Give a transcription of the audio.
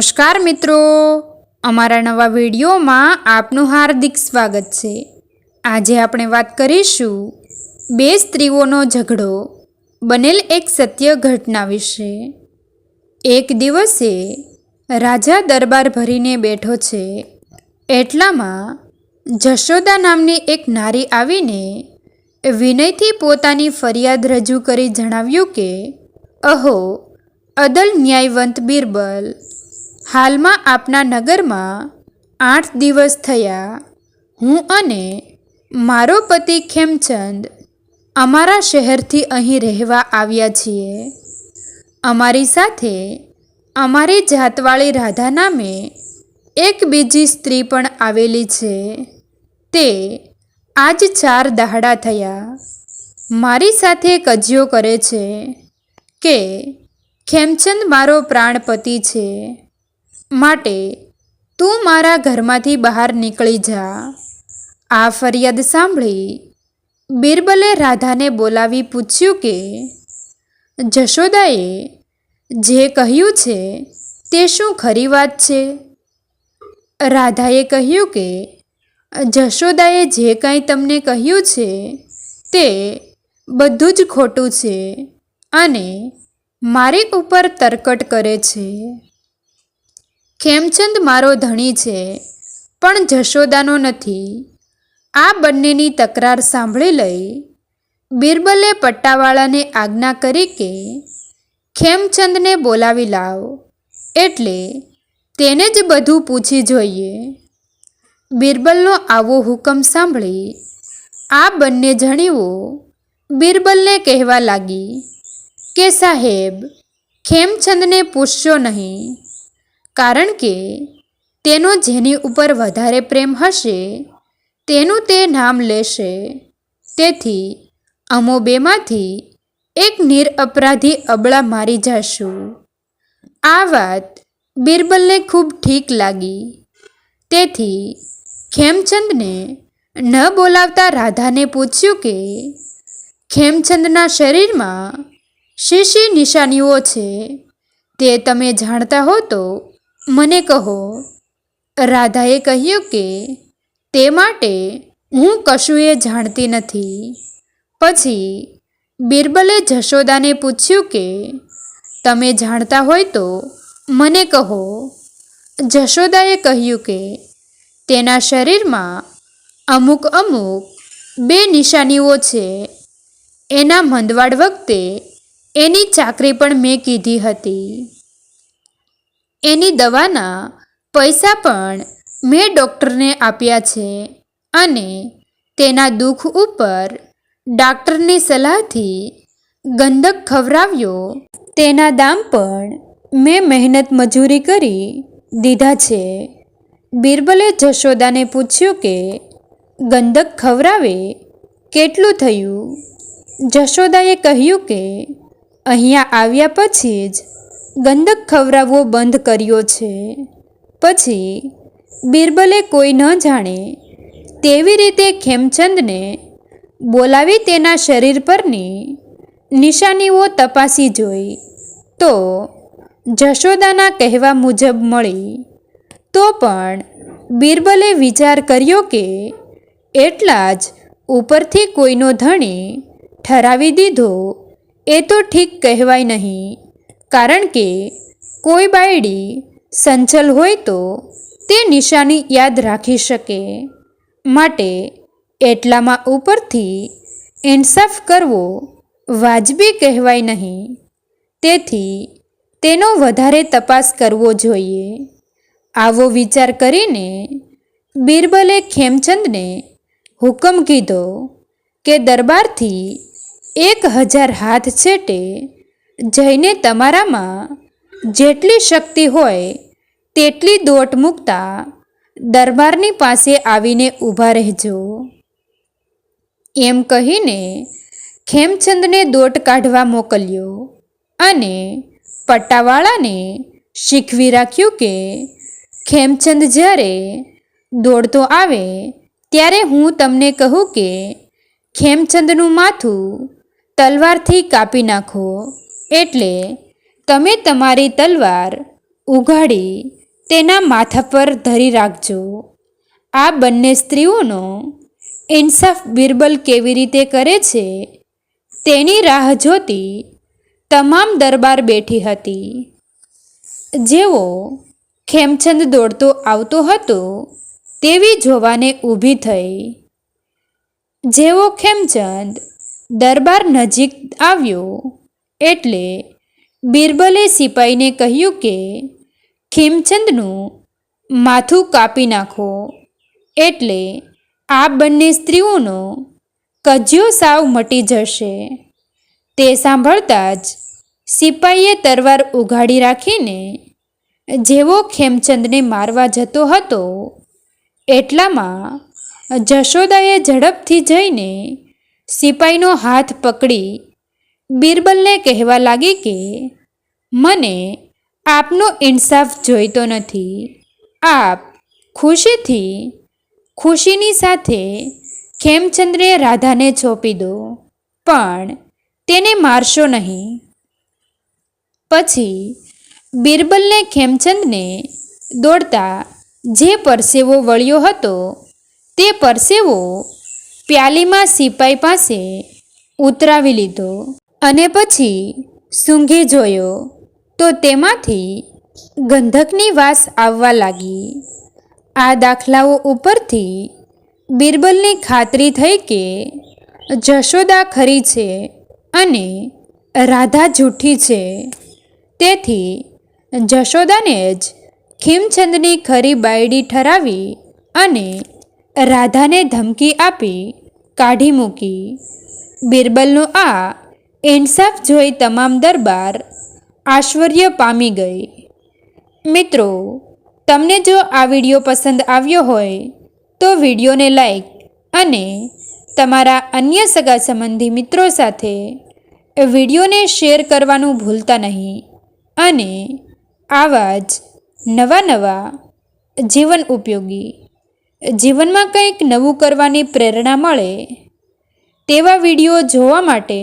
નમસ્કાર મિત્રો. અમારા નવા વિડીયોમાં આપનું હાર્દિક સ્વાગત છે. આજે આપણે વાત કરીશું બે સ્ત્રીઓનો ઝઘડો બનેલ એક સત્ય ઘટના વિશે. એક દિવસે રાજા દરબાર ભરીને બેઠો છે. એટલામાં જશોદા નામની એક નારી આવીને વિનયથી પોતાની ફરિયાદ રજૂ કરી જણાવ્યું કે, અહો, અદલ ન્યાયવંત બિરબલ હાલમાં આપના નગરમાં આઠ દિવસ થયા. હું અને મારો પતિ ખેમચંદ અમારા શહેરથી અહીં રહેવા આવ્યા છીએ. અમારી સાથે અમારી જાતવાળી રાધા નામે એક બીજી સ્ત્રી પણ આવેલી છે. તે આજ ચાર દહાડા થયા. મારી સાથે કજિયો કરે છે કે, ખેમચંદ મારો પ્રાણપતિ છે. માટે તું મારા ઘરમાંથી બહાર નીકળી જા. આ ફરિયાદ સાંભળી બિરબલે રાધાને બોલાવી પૂછ્યું કે, જશોદાએ જે કહ્યું છે તે શું ખરી વાત છે? રાધાએ કહ્યું કે, જશોદાએ જે કંઈ તમને કહ્યું છે તે બધું જ ખોટું છે અને મારી ઉપર તરકટ કરે છે. ખેમચંદ મારો ધણી છે, પણ જશોદાનો નથી. આ બંનેની તકરાર સાંભળી લઈ બિરબલે પટ્ટાવાળાને આજ્ઞા કરી કે, ખેમચંદને બોલાવી લાવ, એટલે તેને જ બધું પૂછી જોઈએ. બિરબલનો આવો હુકમ સાંભળી આ બંને જણીઓ બિરબલને કહેવા લાગી કે, સાહેબ, ખેમચંદને પૂછશો નહીં. કારણ કે તેનો જેની ઉપર વધારે પ્રેમ હશે, તેનું તે નામ લેશે. તેથી અમો બેમાંથી એક નિરઅપરાધી અબળા મારી જશું. આ વાત બિરબલને ખૂબ ઠીક લાગી. તેથી ખેમચંદને ન બોલાવતા રાધાને પૂછ્યું કે, ખેમચંદના શરીરમાં શી શી નિશાનીઓ છે? તે તમે જાણતા હો તો મને કહો, રાધાએ કહ્યું કે, તે માટે હું કશુંએ જાણતી નથી. પછી બિરબલે જશોદાને પૂછ્યું કે, તમે જાણતા હોય તો મને કહો. જશોદાએ કહ્યું કે, તેના શરીરમાં અમુક અમુક બે નિશાનીઓ છે. એના મંદવાડ વખતે એની ચાકરી પણ મેં કીધી હતી. એની દવાના પૈસા પણ મેં ડૉક્ટરને આપ્યા છે અને તેના દુઃખ ઉપર ડાક્ટરની સલાહથી ગંધક ખવડાવ્યો. તેના દામ પણ મેં મહેનત મજૂરી કરી દીધા છે. બિરબલે જશોદાને પૂછ્યું કે ગંધક ખવડાવે કેટલું થયું? જશોદાએ કહ્યું કે અહીંયા આવ્યા પછી જ ગંધક ખવડાવવો બંધ કર્યો છે. પછી બિરબલે કોઈ ન જાણે તેવી રીતે ખેમચંદને બોલાવી તેના શરીર પરની નિશાનીઓ તપાસી જોઈ. તો જશોદાના કહેવા મુજબ મળી. તો પણ બિરબલે વિચાર કર્યો કે એટલા જ ઉપરથી કોઈનો ધણી ઠરાવી દીધો, એ તો ઠીક કહેવાય નહીં. કારણ કે કોઈ બાયડી સંચલ હોય તો તે નિશાની યાદ રાખી શકે. માટે એટલામાં ઉપરથી ઇન્સાફ કરવો વાજબી કહેવાય નહીં. તેથી તેનો વધારે તપાસ કરવો જોઈએ. આવો વિચાર કરીને બિરબલે ખેમચંદને હુકમ કીધો કે દરબારથી એક હજાર હાથ છેટે જઈને તમારામાં જેટલી શક્તિ હોય તેટલી દોટ મૂકતા દરબારની પાસે આવીને ઊભા રહેજો. એમ કહીને ખેમચંદને દોટ કાઢવા મોકલ્યો અને પટ્ટાવાળાને શીખવી રાખ્યું કે ખેમચંદ જ્યારે દોડતો આવે ત્યારે હું તમને કહું કે ખેમચંદનું માથું તલવારથી કાપી નાખો. એટલે તમે તમારી તલવાર ઉઘાડી તેના માથા પર ધરી રાખજો. આ બંને સ્ત્રીઓનો ઇન્સાફ બિરબલ કેવી રીતે કરે છે તેની રાહ જોતી તમામ દરબાર બેઠી હતી. જેવો ખેમચંદ દોડતો આવતો હતો તેવી જોવાને ઊભી થઈ. જેવો ખેમચંદ દરબાર નજીક આવ્યો એટલે બિરબલે સિપાહીને કહ્યું કે, ખેમચંદનું માથું કાપી નાખો. એટલે આ બંને સ્ત્રીઓનો કજિયો સાવ મટી જશે. તે સાંભળતા જ સિપાહીએ તરવાર ઉઘાડી રાખીને જેવો ખેમચંદને મારવા જતો હતો, એટલામાં જશોદાએ ઝડપથી જઈને સિપાહીનો હાથ પકડી બિરબલને કહેવા લાગી કે, મને આપનો ઇન્સાફ જોઈતો નથી. આપ ખુશીથી, ખુશીની સાથે ખેમચંદ્રે રાધાને છોપી દો, પણ તેને મારશો નહીં. પછી બિરબલને ખેમચંદને દોડતા જે પરસેવો વળ્યો હતો, તે પરસેવો પ્યાલીમાં સિપાઈ પાસે ઉતરાવી લીધો. અને પછી સૂંઘી જોયો તો તેમાંથી ગંધકની વાસ આવવા લાગી. આ દાખલાઓ ઉપરથી બિરબલને ખાતરી થઈ કે જશોદા ખરી છે અને રાધા જૂઠી છે. તેથી જશોદાને જ ખીમચંદની ખરી બાયડી ઠરાવી અને રાધાને ધમકી આપી કાઢી મૂકી. બિરબલનો આ ઇન્સાફ જોઈ તમામ દરબાર આશ્ચર્ય પામી ગઈ. મિત્રો, તમને જો આ વીડિયો પસંદ આવ્યો હોય, તો વિડીયોને લાઈક અને તમારા અન્ય સગા સંબંધી મિત્રો સાથે વિડીયોને શેર કરવાનું ભૂલતા નહીં. અને આવા જ નવા નવા જીવન ઉપયોગી, જીવનમાં કંઈક નવું કરવાની પ્રેરણા મળે, તેવા વીડિયો જોવા માટે